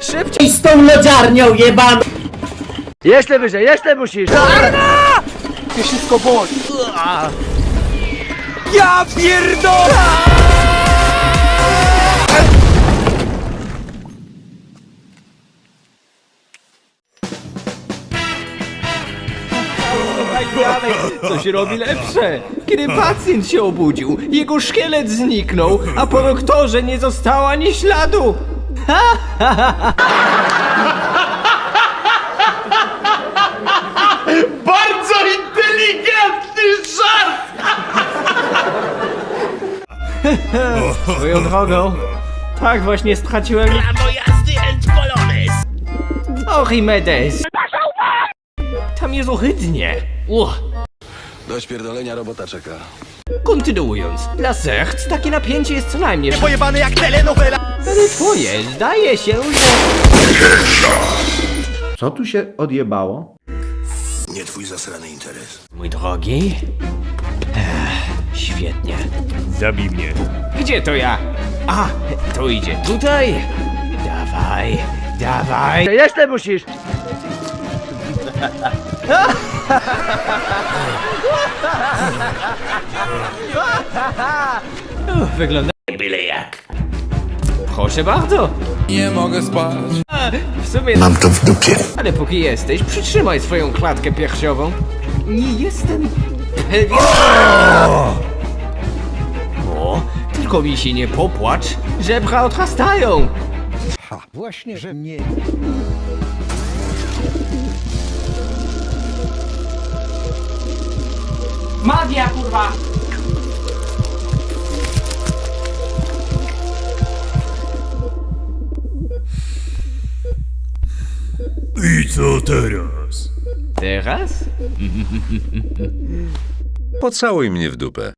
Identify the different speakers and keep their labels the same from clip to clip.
Speaker 1: szybciej!
Speaker 2: I z tą lodziarnią jebaną!
Speaker 3: Jeszcze wyżej, jeszcze musisz!
Speaker 4: Mnie wszystko boli.
Speaker 1: Ja pierdolę! Dalej, to się robi lepsze. Kiedy pacjent się obudził, jego szkielet zniknął, a po doktorze nie zostało ani śladu.
Speaker 4: Bardzo inteligentny żart!
Speaker 1: Swoją drogą, tak właśnie straciłem...
Speaker 5: Prawo jazdy and polones!
Speaker 1: Orimedes! Tam jest ohydnie. Uch.
Speaker 6: Do śpierdolenia robota czeka.
Speaker 1: Kontynuując, dla serc takie napięcie jest co najmniej...
Speaker 5: Pojebany jak telenowela!
Speaker 1: Ale twoje, zdaje się, że...
Speaker 7: Co tu się odjebało?
Speaker 6: Nie twój zasrany interes.
Speaker 1: Mój drogi... Ech, świetnie.
Speaker 5: Zabij mnie.
Speaker 1: Gdzie to ja? A, to idzie tutaj. Dawaj, dawaj.
Speaker 3: Jeszcze musisz!
Speaker 1: Wygląda...
Speaker 5: Byle jak.
Speaker 1: Proszę bardzo.
Speaker 4: Nie mogę spać.
Speaker 1: A, w sumie...
Speaker 6: Mam to w dupie.
Speaker 1: Ale póki jesteś, przytrzymaj swoją klatkę piersiową. Nie jestem pewien... O, tylko mi się nie popłacz. Żebra odrastają.
Speaker 8: Magia, kurwa!
Speaker 5: I co teraz?
Speaker 1: Teraz?
Speaker 9: Pocałuj mnie w dupę.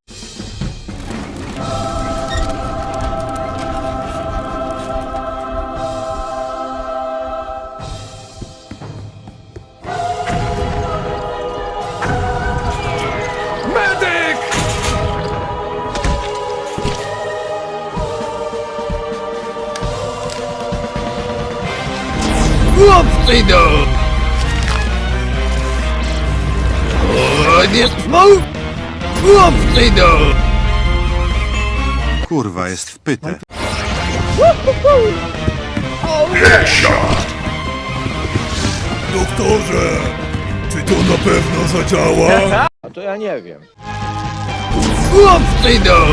Speaker 5: Chłopcy do! O, nie smok! Chłopcy do!
Speaker 6: Kurwa, jest wpyte.
Speaker 5: Doktorze! Czy to na pewno zadziała?
Speaker 4: A to ja nie wiem.
Speaker 5: Chłopcy do!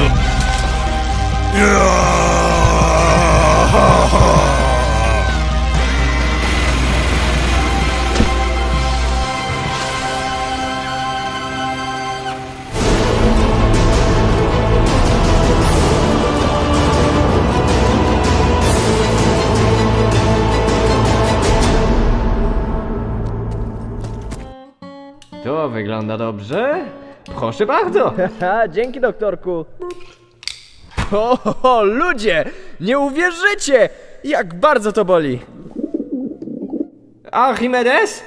Speaker 1: To wygląda dobrze. Proszę bardzo. Dzięki, doktorku. O, o, ludzie! Nie uwierzycie, jak bardzo to boli. Archimedes?